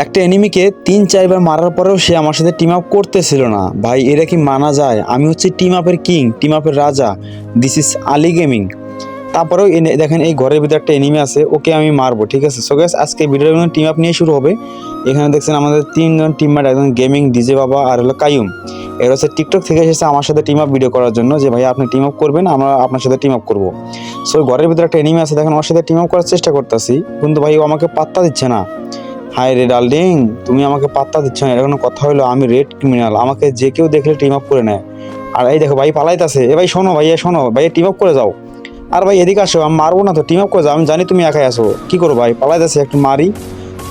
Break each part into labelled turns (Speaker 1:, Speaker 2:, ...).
Speaker 1: একটা এনিমিকে তিন, চারবার মারার পরেও সে আমার সাথে টিম আপ করতেছিল না। ভাই এটা কি মানা যায়? আমি হচ্ছে টিম আপের কিং টিম আপের রাজা। দিস ইজ আলি গেমিং তারপরেও এনে- দেখেন, এই ঘরের ভিতরে একটা এনিমি আছে, ওকে আমি মারবো, ঠিক আছে? সো গ্যাস আজকে ভিডিওটা টিম আপ নিয়ে শুরু হবে। এখানে দেখছেন আমাদের তিনজন টিম টিমমেট একজন গেমিং ডিজে বাবা আর হলো কায়ুম এর হচ্ছে টিকটক থেকে এসেছে আমার সাথে টিম আপ ভিডিও করার জন্য যে, ভাই, আপনি টিম আপ করবেন, আমরা আপনার সাথে টিম আপ করব। সো ঘরের ভিতরে একটা এনিমি আছে, দেখেন, ওর সাথে টিম আপ করার চেষ্টা করতেছি। কিন্তু ভাই, ও আমাকে পাত্তা দিচ্ছে না। হাই রে ডার্লিং, তুমি আমাকে পাত্তা দিচ্ছ না, এটা কোনো কথা হলো, আমি রেড ক্রিমিনাল, আমাকে যে কেউ দেখলে টিম আপ করে নেয়। আর এই দেখো, ভাই পালাইতাছে, এ ভাই শোনো ভাই শোনো, ভাই টিম আপ করে যাও। আর ভাই এদিকে আসো, আমি মারবো না তো টিম আপ করে যাও, আমি জানি তুমি একাই আসো কি করব ভাই? পালাইতাছে, একটু মারি,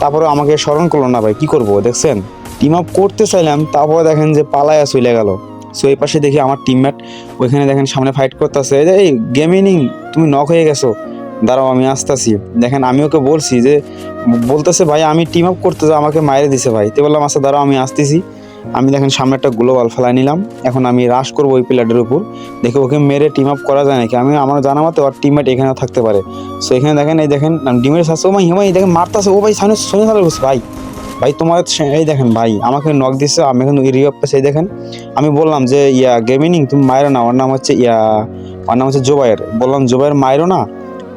Speaker 1: তারপরে আমাকে স্মরণ করল, না ভাই, কি করব, দেখছেন? টিম আপ করতে চাইলাম, তারপরে দেখেন যে পালায় চলে গেল। সো এই পাশে দেখি আমার টিমমেট ওইখানে দেখেন সামনে ফাইট করতেছে, এই গেমিনিং তুমি নক হয়ে গেছো। দাঁড়াও, আমি আসতেছি। দেখেন, আমি ওকে বলছি যে, বলতেছে, ভাই, আমি টিম আপ করতে যাই আমাকে মাইরে দিছে ভাই। তো বললাম আচ্ছা দাঁড়াও, আমি আসতেছি। আমি দেখেন, সামনে একটা গ্লোবাল ফেলাই নিলাম। এখন আমি রাশ করব ওই প্লেয়ারের উপর। দেখে ওকে মেরে টিম আপ করা যায় নাকি? আমি, আমার জানা মতে ওর টিমমেট এখানেও থাকতে পারে। সো এখানে দেখেন, এই দেখেন ডিমের শাসে ও ভাই হিমাই দেখেন, মারতাছে। ও ভাই, সামনে শোনে সালে ভাই ভাই, তোমার এই দেখেন, ভাই, আমাকে নক দিচ্ছে আমি এখন রিঅপ পেছে এই দেখেন। আমি বললাম যে, ইয়া গেমিনিং তুমি মায়েরো না। ওর নাম হচ্ছে, ইয়া, ওর নাম হচ্ছে জোবাইয়ের বললাম জোবাইয়ের মায়েরও না?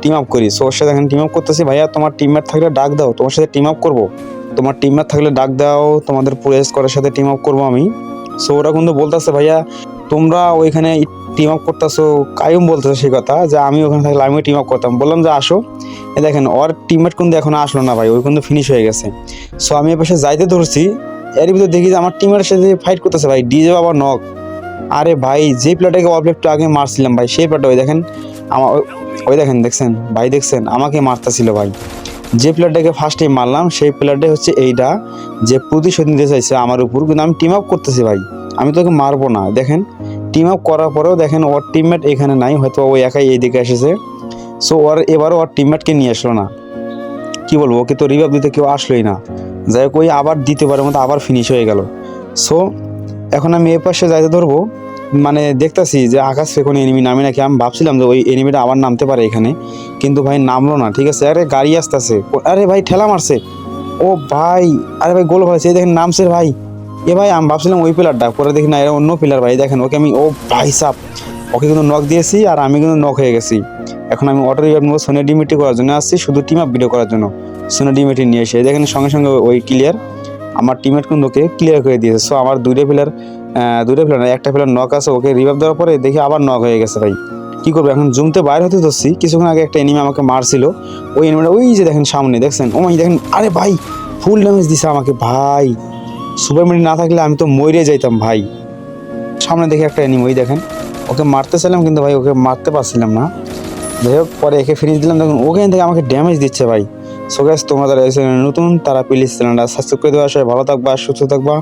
Speaker 1: টিম আপ করি। সো ওর সাথে এখন টিম আপ করতেছি। ভাইয়া, তোমার টিমমেট থাকলে ডাক দাও। তোমার সাথে টিম আপ করব। তোমার টিমমেট থাকলে ডাক দাও। তোমাদের পুরেস করার সাথে টিম আপ করব আমি। সো ওরা কিন্তু বলতেছে, ভাইয়া, তোমরা ওইখানে টিম আপ করতেছো। কায়ুম বলতেছে সেই কথা, যে আমি ওখানে থাকলে আমিও টিম আপ করতাম। বললাম, যে আসো। এ দেখেন, ওর টিমমেট কিন্তু এখন আসলো না ভাই, ওই কিন্তু ফিনিশ হয়ে গেছে। সো আমি এ পাশে যাইতে ধরছি। এর ভিতরে দেখি যে আমার টিমের সাথে ফাইট করতেছে ভাই, ডিজে বাবা নক আরে ভাই, যে প্লেয়ারটাকে অল্প একটু আগে মারছিলাম ভাই, সেই প্লেয়ারটা ওই দেখেন, আমার ওই- দেখেন, দেখছেন? ভাই দেখছেন? আমাকে মারতেছিল ভাই। যে প্লেয়ারটাকে ফার্স্টে মারলাম, সেই প্লেয়ারটাই হচ্ছে এইটা যে প্রতিশোধ নিতে চাইছে আমার উপর, কিন্তু আমি টিম আপ করতেছি ভাই। আমি তোকে মারবো না, দেখেন? টিম আপ করার পরেও দেখেন, ওর টিমমেট এখানে নাই, হয়তো ওই একাই এইদিকে এসেছে। সো ওর এবারও ওর টিমমেটকে নিয়ে আসলো না। কি বলব, ওকে তো রিভাব দিতে কেউ আসলোই না। যাই হোক, ওই আবার দিতে দ্বিতীয়বারের মতো আবার ফিনিশ হয়ে গেল। সো এখন আমি এ পাশে যাইতে ধরবো। মানে দেখতাছি যে আকাশ কোনো এনিমি নামে নাকি, আমি ভাবছিলাম যে ওই এনিমিটা আবার নামতে পারে এখানে, কিন্তু ভাই নামলো না, ঠিক আছে? আরে গাড়ি আসতেছে। আরে ভাই ঠেলা মারছে। ও ভাই, আরে ভাই গোল হয়েছে, এই দেখেন নামছে ভাই। এ ভাই, আমি ভাবছিলাম ওই পিলারটা পরে দেখি না, এরা অন্য পিলার ভাই, দেখেন, ওকে আমি, ও ভাই সাপ। ওকে কিন্তু নক দিয়েছি আর আমি কিন্তু নক হয়ে গেছি। এখন আমি অটো রিভার নেব সোনে ডিমিটি করার জন্য আসছি, শুধু টিম আপ ভিডিও করার জন্য। সোনে ডিমিটি নিয়ে এসে, দেখেন সঙ্গে সঙ্গে ওই ক্লিয়ার আমার টিমের কিন্তু ওকে ক্লিয়ার করে দিয়েছে। সো আমার দুইটা প্লেয়ার দুইটা প্লেয়ার একটা প্লেয়ার নক আছে, ওকে রিভাইভ দেওয়ার পরে দেখি আবার নক হয়ে গেছে ভাই। কি করব? এখন জুমতে বাইরে হতে ধরছি। কিছুক্ষণ আগে একটা এনিমি আমাকে মারছিল। ওই এনিমিটা ওই যে দেখেন সামনে, দেখছেন? ও মাই, দেখেন, আরে ভাই ফুল ড্যামেজ দিছে আমাকে, ভাই। সুপার মিনিট না থাকলে আমি তো মরে যাইতাম, ভাই। সামনে দেখে একটা এনিমি ওই দেখেন। ওকে মারতে চাইলাম কিন্তু ভাই, ওকে মারতে পারছিলাম না। যাই হোক, পরে একে ফিনিশ দিলাম। দেখুন, ওখান থেকে আমাকে ড্যামেজ দিচ্ছে ভাই। সো তোমাদের এই চ্যানেলে নতুন, তারা প্লিজ চ্যানেলটা সাবস্ক্রাইব করে দেওয়া সবাই ভালো থাকবা, সুস্থ থাকবা,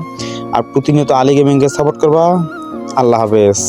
Speaker 1: আর প্রতিনিয়ত আলী গেমিংকে সাপোর্ট করবা। আল্লাহ হাফেজ।